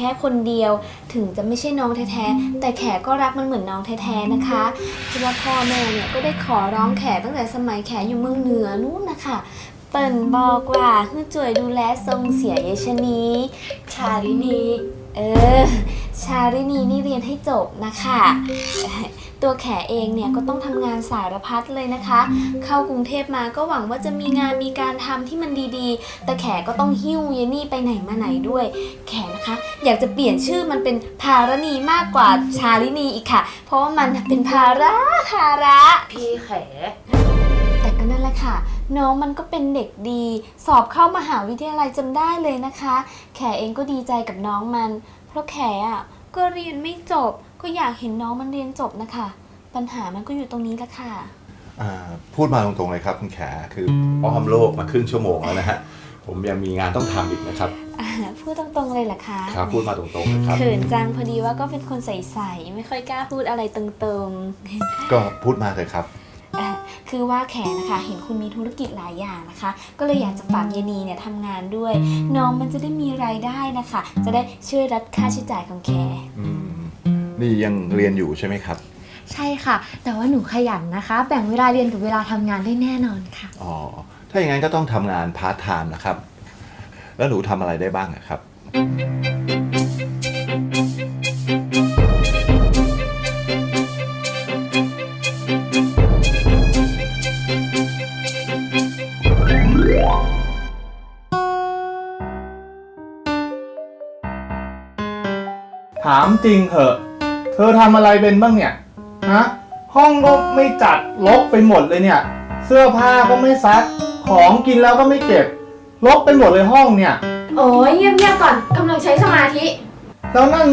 ค่คนเดียว ถึงจะไม่ใช่น้องแท้ๆ แต่แขก็รักมันเหมือนน้องแท้ๆนะคะเพราะว่าพ่อแม่เนี่ยก็ได้ขอร้องแขตั้งแต่สมัยแขอยู่เมืองเหนือนู่นนะคะเปิ่นบอกว่าให้จ่วยดูแลทรงเสียยายชะนีชาลินี เออ ชาลินีนี่เรียนให้จบนะคะเอ่อ ตัวแขเองเนี่ยก็ต้องทำงานสารพัดเลยนะคะ เข้ากรุงเทพมาก็หวังว่าจะมีงานมีการทำที่มันดีๆ แต่แขก็ต้องหิ้วเยนี่ไปไหนมาไหนด้วย แขนะคะ อยากจะเปลี่ยนชื่อมันเป็นภารณีมากกว่าชาลินีอีกค่ะ เพราะว่ามันเป็นภาระภาระ พี่แข แต่ก็นั่นแหละค่ะ น้องมันก็เป็นเด็กดี สอบเข้ามหาวิทยาลัยจนได้เลยนะคะ แขเองก็ดีใจกับน้องมัน เพราะแขอะก็เรียนไม่จบ ก็อยากเห็นน้องมันเรียนจบนะคะ ปัญหามันก็อยู่ตรงนี้แหละค่ะ อ่าพูดมาตรงๆเลยครับ คุณแขคืออ้อมโลกมาครึ่งชั่วโมงแล้วนะฮะ ผมยังมีงานต้องทำอีกนะครับ อ่าพูดตรงๆเลยเหรอคะครับพูดมาตรงๆนะครับ เขินจังพอดีว่าก็เป็นคนใสๆไม่ค่อยกล้าพูดอะไรตรงๆก็พูดมาเลยครับอะคือว่าแขนะคะ เห็นคุณมีธุรกิจหลายอย่างนะคะ ก็เลยอยากจะฝากเยนีเนี่ยทำงานด้วย น้องมันจะได้มีรายได้นะคะ จะได้ช่วยรัดค่าใช้จ่ายของแข อืม นี่ยังเรียนอยู่ใช่ไหมครับ ใช่ค่ะ แต่ว่าหนูขยันนะคะ แบ่งเวลาเรียนกับเวลาทำงานได้แน่นอนค่ะ อ๋อ ถ้าอย่างนั้นก็ต้องทำงานพาร์ทไทม์นะครับ แล้วหนูทำอะไรได้บ้างอะครับ ถามจริงเหอะเธอทำอะไรเป็นบ้างเนี่ย ฮะ ห้องก็ไม่จัดรกไปหมดเลยเนี่ย เสื้อผ้าก็ไม่ซัก ของกินแล้วก็ไม่เก็บรกไปหมดเลยห้องเนี่ย โอ้ยเงียบๆก่อนกำลังใช้สมาธิ แล้วนั่น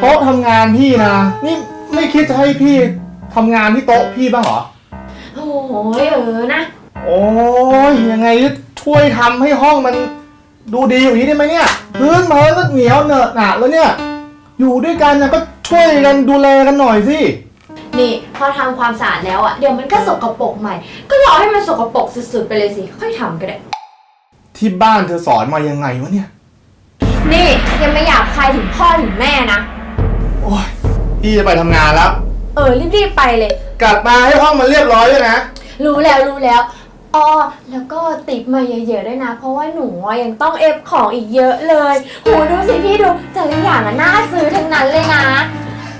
โต๊ะทำงานพี่นะ นี่ไม่คิดจะให้พี่ทำงานที่โต๊ะพี่บ้างเหรอ โอ้ยเออนะ โอ้ยยังไงช่วยทำให้ห้องมันดูดีอย่างนี้ได้ไหมเนี่ย พื้นเพินก็เหนียวเหนอะหนะแล้วเนี่ย อยู่ด้วยกันนะก็ช่วยกันดูแลกันหน่อยสิ นี่พอทำความสะอาดแล้วอะเดี๋ยวมันก็สกปรกใหม่ ก็รอให้มันสกปรกสุดๆไปเลยสิ ค่อยทำก็ได้ ที่บ้านเธอสอนมายังไงวะเนี่ย นี่ยังไม่อยากใครถึงพ่อถึงแม่นะ โอ้ยพี่จะไปทำงานแล้ว เออรีบๆไปเลย กลับมาให้ห้องมันเรียบร้อยด้วยนะ รู้แล้วรู้แล้ว อ๋อแล้วก็ติปมาเยอะๆด้วยนะ เพราะว่าหนูอะยังต้องเอฟของอีกเยอะเลยโหดูสิพี่ดูแต่ละอย่างอะน่าซื้อทั้งนั้นเลยนะ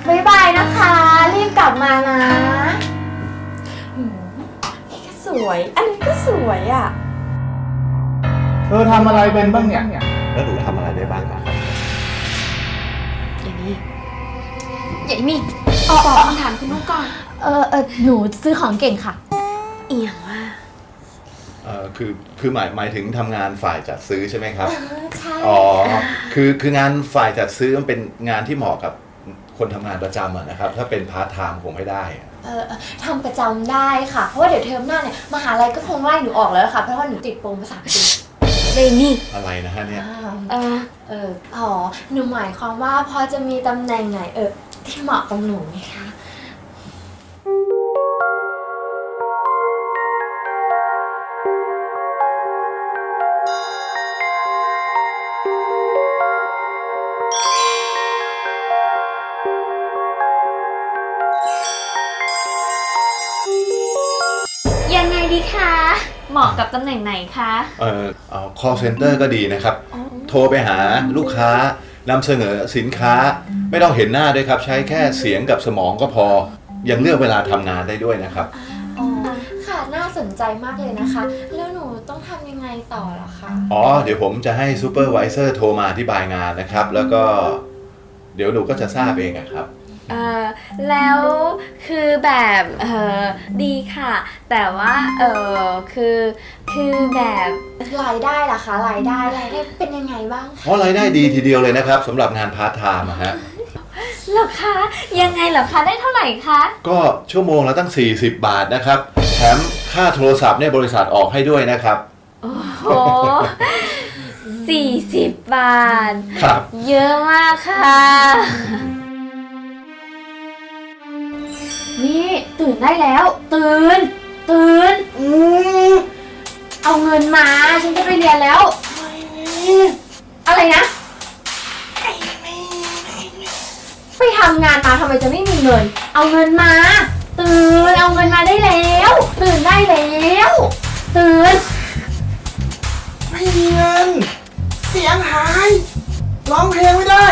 บ๊ายบายนะคะ รีบกลับมานะหืมนี่ก็สวย อันนี้ก็สวยอะ เธอทำอะไรเป็นบ้างเนี่ย แล้วหนูทำอะไรได้บ้างอะครับ อย่างนี้อย่างนี้ตอบคำถามคุณนุ๊กก่อน เออเออหนูซื้อของเก่งค่ะ เอียงว่าเอ่อ คือคือหมายหมายถึงทำงานฝ่ายจัดซื้อใช่ไหมครับใช่อ๋อ คือคืองานฝ่ายจัดซื้อมันเป็นงานที่เหมาะกับคนทำงานประจำอะนะครับ ถ้าเป็นพาร์ทไทม์คงไม่ได้อะเออเออทำประจำได้ค่ะ เพราะว่าเดี๋ยวเทอมหน้าเนี่ยมหาลัยก็คงไล่หนูออกแล้วค่ะ เพราะว่าหนูติดโปรภาษาอังกฤษเรนนี่อะไรนะฮะเนี่ยเออเอออ๋อหนูหมายความว่าพอจะมีตำแหน่งไหนเออที่เหมาะกับหนูไหมคะ เหมาะกับตำแหน่งไหนคะ เอ่อเอา call center ก็ดีนะครับ โทรไปหาลูกค้านำเสนอสินค้า ไม่ต้องเห็นหน้าด้วยครับ ใช้แค่เสียงกับสมองก็พอ ยังเลือกเวลาทำงานได้ด้วยนะครับ อ๋อค่ะน่าสนใจมากเลยนะคะ แล้วหนูต้องทำยังไงต่อเหรอคะ อ๋อ เดี๋ยวผมจะให้ซูเปอร์วิเซอร์โทรมาอธิบายงานนะครับ แล้วก็ เดี๋ยวหนูก็จะทราบเองอะครับ เออแล้วคือแบบเออดีค่ะ แต่ว่าเออคือคือแบบรายได้ล่ะคะรายได้รายได้เป็นยังไงบ้างคะเพราะรายได้ดีทีเดียวเลยนะครับสำหรับงานพาร์ทไทม์อะฮะเหรอคะยังไงเหรอคะได้เท่าไหร่คะก็ชั่วโมงละตั้ง 40 บาทนะครับ แถมค่าโทรศัพท์เนี่ยบริษัทออกให้ด้วยนะครับ โอ้โหสี่สิบบาท ครับ เยอะมากค่ะ นี่ตื่นได้แล้ว ตื่น ตื่นอืมเอาเงินมาฉันจะไปเรียนแล้ว อะไรนะ ไปทำงานมาทำไมจะไม่มีเงิน เอาเงินมา ตื่นเอาเงินมาได้แล้ว ตื่นได้แล้ว ตื่น ไม่มีเงิน เสียงหาย ร้องเพลงไม่ได้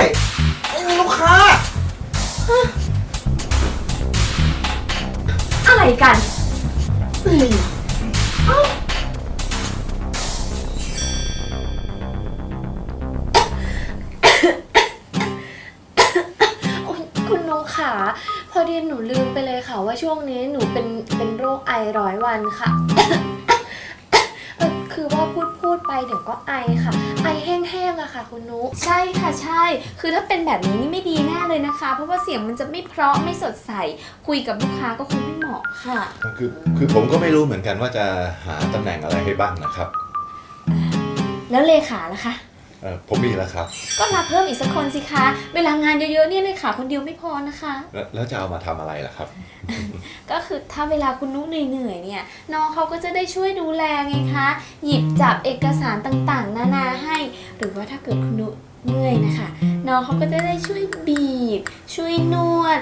ไม่มีลูกค้า อะไรกันโอ๊ยคุณนุกค่ะพอดีหนูลืมไปเลยค่ะว่าช่วงนี้หนูเป็นเป็นโรคไอร้อยวันค่ะ คือว่าพูดพูดไปเดี๋ยวก็ไอค่ะ ไอแห้งๆอะค่ะ คุณนุกใช่ค่ะใช่ คือถ้าเป็นแบบนี้นี่ไม่ดีแน่เลยนะคะ เพราะว่าเสียงมันจะไม่เพราะไม่สดใส คุยกับลูกค้าก็คงไม่เหมาะค่ะ คือคือผมก็ไม่รู้เหมือนกันว่าจะหาตำแหน่งอะไรให้บ้างนะครับ แล้วเลขาล่ะคะ เอ่อผมมีแล้วครับก็รับเพิ่มอีกสักคนสิคะ เวลางานเยอะๆเนี่ยเลขาคนเดียวไม่พอนะคะ แล้วแล้วจะเอามาทำอะไรล่ะครับ ก็คือถ้าเวลาคุณนุ๊กเหนื่อยๆเนี่ยน้องเขาก็จะได้ช่วยดูแลไงคะ หยิบจับเอกสารต่างๆ นานาให้ หรือว่าถ้าเกิดคุณนุ๊กเมื่อยนะคะ น้องเขาก็จะได้ช่วยบีบ ช่วยนวด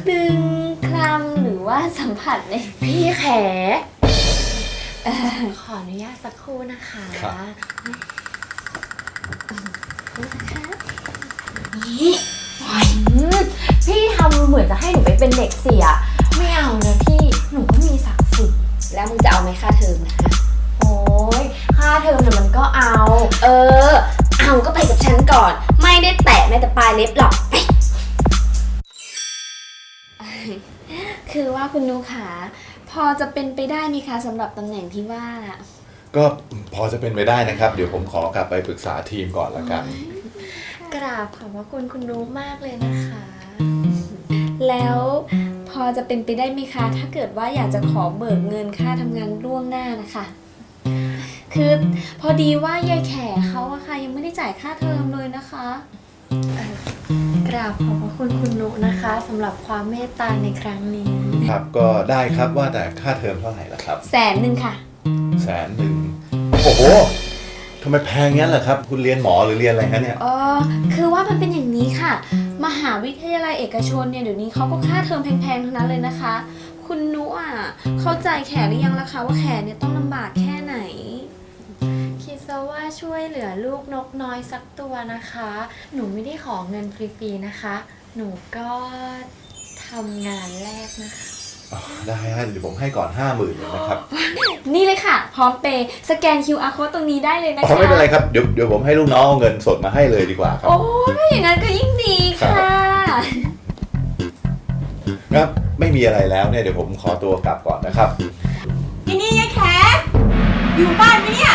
คลึงคลำหรือว่าสัมผัสในพี่แขเอ่อขออนุญาตสักครู่นะคะ ครับ นี่พี่ทำเหมือนจะให้หนูไปเป็นเด็กเสีย ไม่เอานะพี่หนูก็มีศักดิ์ศรีแล้วมึงจะเอาไหมค่าเทอมนะโอ้ยค่าเทอมเนี่ยมันก็เอา เออ เอาก็ไปกับฉันก่อน ไม่ได้แตะแม้แต่ปลายเล็บหรอกคือว่าคุณนุขา พอจะเป็นไปได้ไหมคะสำหรับตำแหน่งที่ว่า ก็พอจะเป็นไปได้นะครับ เดี๋ยวผมขอกลับไปปรึกษาทีมก่อนละกัน กราบขอบพระคุณคุณนุมากเลยนะคะ แล้วพอจะเป็นไปได้ไหมคะ ถ้าเกิดว่าอยากจะขอเบิกเงินค่าทำงานล่วงหน้านะคะ คือพอดีว่ายายแขเขาอะค่ะยังไม่ได้จ่ายค่าเทอมเลยนะคะกราบขอบพระคุณคุณนุนะคะสำหรับความเมตตาในครั้งนี้ครับก็ได้ครับว่าแต่ค่าเทอมเท่าไหร่ล่ะครับ แสนหนึ่งค่ะ แสนหนึ่งโอ้โหทำไมแพงงั้นล่ะครับ คุณเรียนหมอหรือเรียนอะไรคะเนี่ยเออคือว่ามันเป็นอย่างนี้ค่ะ มหาวิทยาลัยเอกชนเนี่ยเดี๋ยวนี้เขาก็ค่าเทอมแพงๆทั้งนั้นเลยนะคะ คุณนุอะเข้าใจแขหรือยังล่ะคะว่าแขเนี่ยต้องลำบากแค่ไหน คิดซะว่าช่วยเหลือลูกนกน้อยสักตัวนะคะ หนูไม่ได้ขอเงินฟรีๆนะคะ หนูก็ทำงานแรกนะคะอ๋อ ได้ฮะเดี๋ยวผมให้ก่อนห้าหมื่นเลยนะครับนี่เลยค่ะ พร้อมเปย์สแกน QR code ตรงนี้ได้เลยนะอ๋อคะไม่เป็นไรครับเดี๋ยวเดี๋ยวผมให้ลูกน้องเอาเงินสดมาให้เลยดีกว่าครับ โอ้ยถ้าอย่างนั้นก็ยิ่งดีค่ะ ครับไม่มีอะไรแล้วเนี่ยเดี๋ยวผมขอตัวกลับก่อนนะครับที่นี่ยายแขอยู่บ้านไหมเนี่ย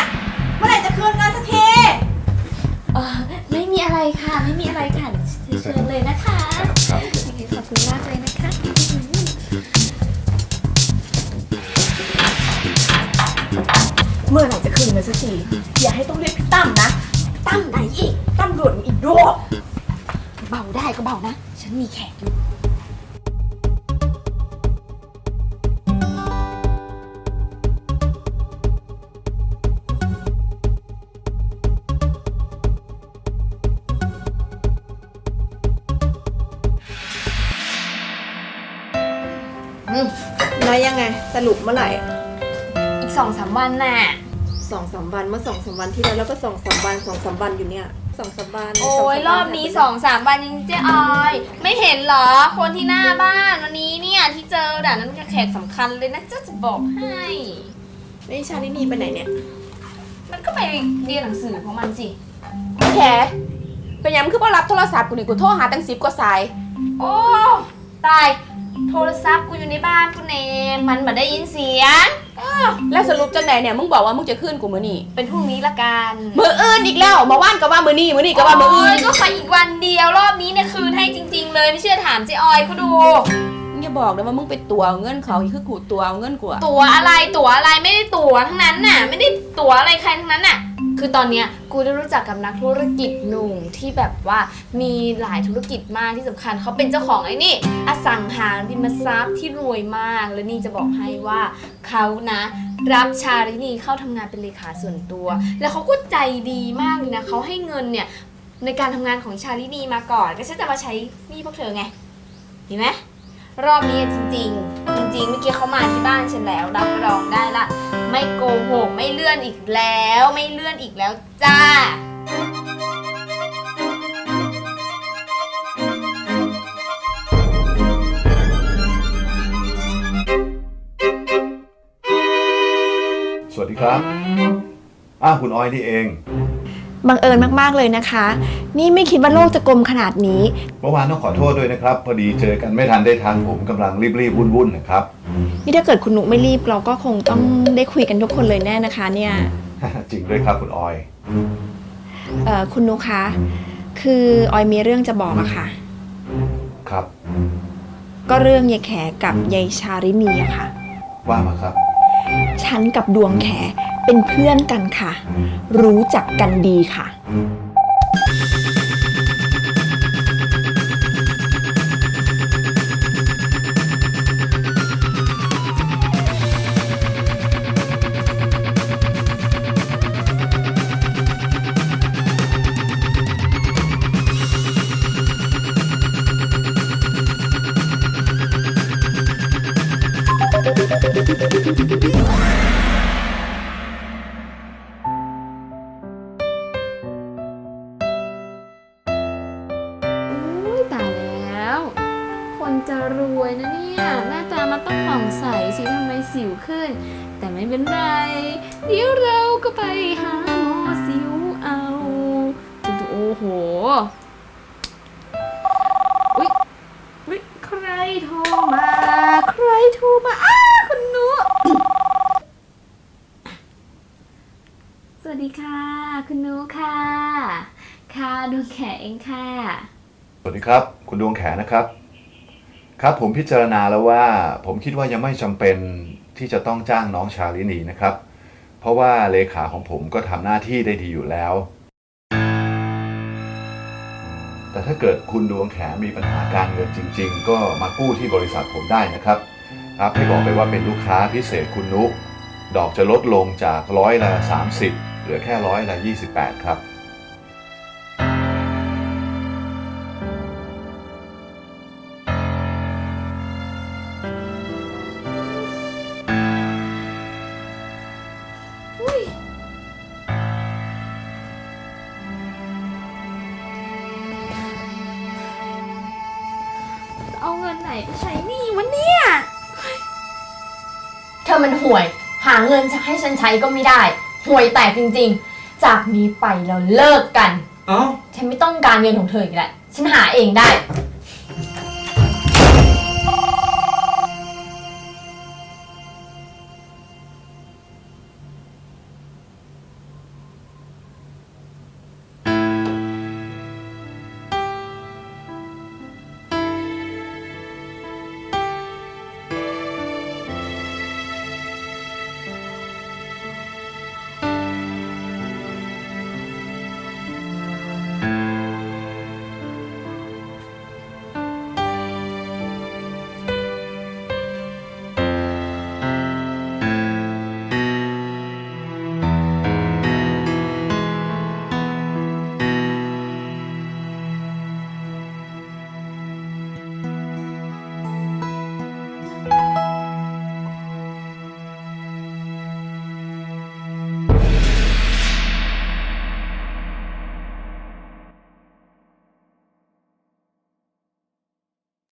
ด่วนอีกด้วยเบาได้ก็เบานะ ฉันมีแขกอยู่แล้วยังไงสรุปเมื่อไหร่อีกสองสามวันน่ะ สองสามวันเมื่อสองสามวันที่แล้วแล้วก็สองสามวันสองสามวันอยู่เนี่ย สองสามวันโอ้ยสงรสามอวับนี้หายไปสองสามวันยังเจ๊ออย ไม่เห็นเหรอคนที่หน้าบ้านวันนี้เนี่ยที่เจอด่านั้นก็แขกสำคัญเลยนะจะจะบอกให้ นี่ชาลินีไปไหนเนี่ย มันก็ไปเรียนหนังสือของมันสิ แขเป็นยังคือพอรับโทรศัพท์กูนี่กูโทรหาตั้งสิบกว่าสาย โอ้ ตาย โทรศัพท์กูอยู่ในบ้านกูเองมันมาได้ยินเสียงแล้วสรุปจังไหนเนี่ยมึงบอกว่ามึงจะขึ้นกูมือนี่เป็นพรุ่งนี้ละกันมืออื่นอีกแล้วมาว่านก็ว่ามือนี่มือนี่ก็ว่ามืออื่นโยก็ไปอีกวันเดียวรอบนี้เนี่ยคืนให้จริง ๆ เลยไม่เชื่อถามเจ๊ออยเขาดูมึง อย่าบอกนะว่ามึงไปตัวเอาเงินเขาอีกคือกูตัวเอาเงินกูอะตั๋วอะไรตั๋วอะไรไม่ได้ตั๋วทั้งนั้นน่ะ ไม่ได้ตั๋วอะไรใครทั้งนั้นน่ะ คือตอนเนี้ยกูได้รู้จักกับนักธุรกิจหนุ่มที่แบบว่ามีหลายธุรกิจมากที่สำคัญเขาเป็นเจ้าของไอ้นี่อสังหาริมทรัพย์ที่รวยมาก และนี่จะบอกให้ว่าเขานะ รับชาลินีเข้าทำงานเป็นเลขาส่วนตัว แล้วเขาก็ใจดีมากเลยนะเขาให้เงินเนี่ยในการทำงานของชาลินีมาก่อน ก็ฉันจะมาใช้หนี่พวกเธอไงเห็นไหม รอบนี้จริง ๆ จริงๆเมื่อกี้เขามาที่บ้านฉันแล้ว รับรองได้ละ ไม่โกหกไม่เลื่อนอีกแล้ว ไม่เลื่อนอีกแล้วจ้า สวัสดีครับ อ้าวคุณออยนี่เอง บังเอิญมากๆเลยนะคะ นี่ไม่คิดว่าโลกจะกลมขนาดนี้ เมื่อวานต้องขอโทษด้วยนะครับ พอดีเจอกันไม่ทันได้ทันผมกำลังรีบๆวุ่นๆนะครับ นี่ถ้าเกิดคุณนุกไม่รีบเราก็คงต้องได้คุยกันทุกคนเลยแน่นะคะ เนี่ยจริงด้วยครับคุณออย เอ่อคุณนุกคะคือออยมีเรื่องจะบอกอะค่ะ ครับ ก็เรื่องยายแขกับยายชารินีอะค่ะ ว่ามาครับ ฉันกับดวงแขเป็นเพื่อนกันค่ะ รู้จักกันดีค่ะอุ้ย โทรมา ใครโทรมาอ้าคุณนุสวัสดีค่ะ คุณนุค่ะ ค่ะดวงแขเองค่ะ สวัสดีครับ คุณดวงแขนะครับ ครับผมพิจารณาแล้วว่า ผมคิดว่ายังไม่จำเป็นที่จะต้องจ้างน้องชาลินีนะครับ เพราะว่าเลขาของผมก็ทำหน้าที่ได้ดีอยู่แล้ว แต่ถ้าเกิดคุณดวงแขมีปัญหาการเงินจริง ๆ ก็มากู้ที่บริษัทผมได้นะครับครับให้บอกไปว่าเป็นลูกค้าพิเศษคุณนุดอกจะลดลงจากร้อยละ30 เหลือแค่ร้อยละ28 ครับ ไปใช้หนี้วะเนี่ย เธอมันห่วย หาเงินจะให้ฉันใช้ก็ไม่ได้ ห่วยแตกจริงๆ จากนี้ไปเราเลิกกัน เอ้า ฉันไม่ต้องการเงินของเธออีกแล้วฉันหาเองได้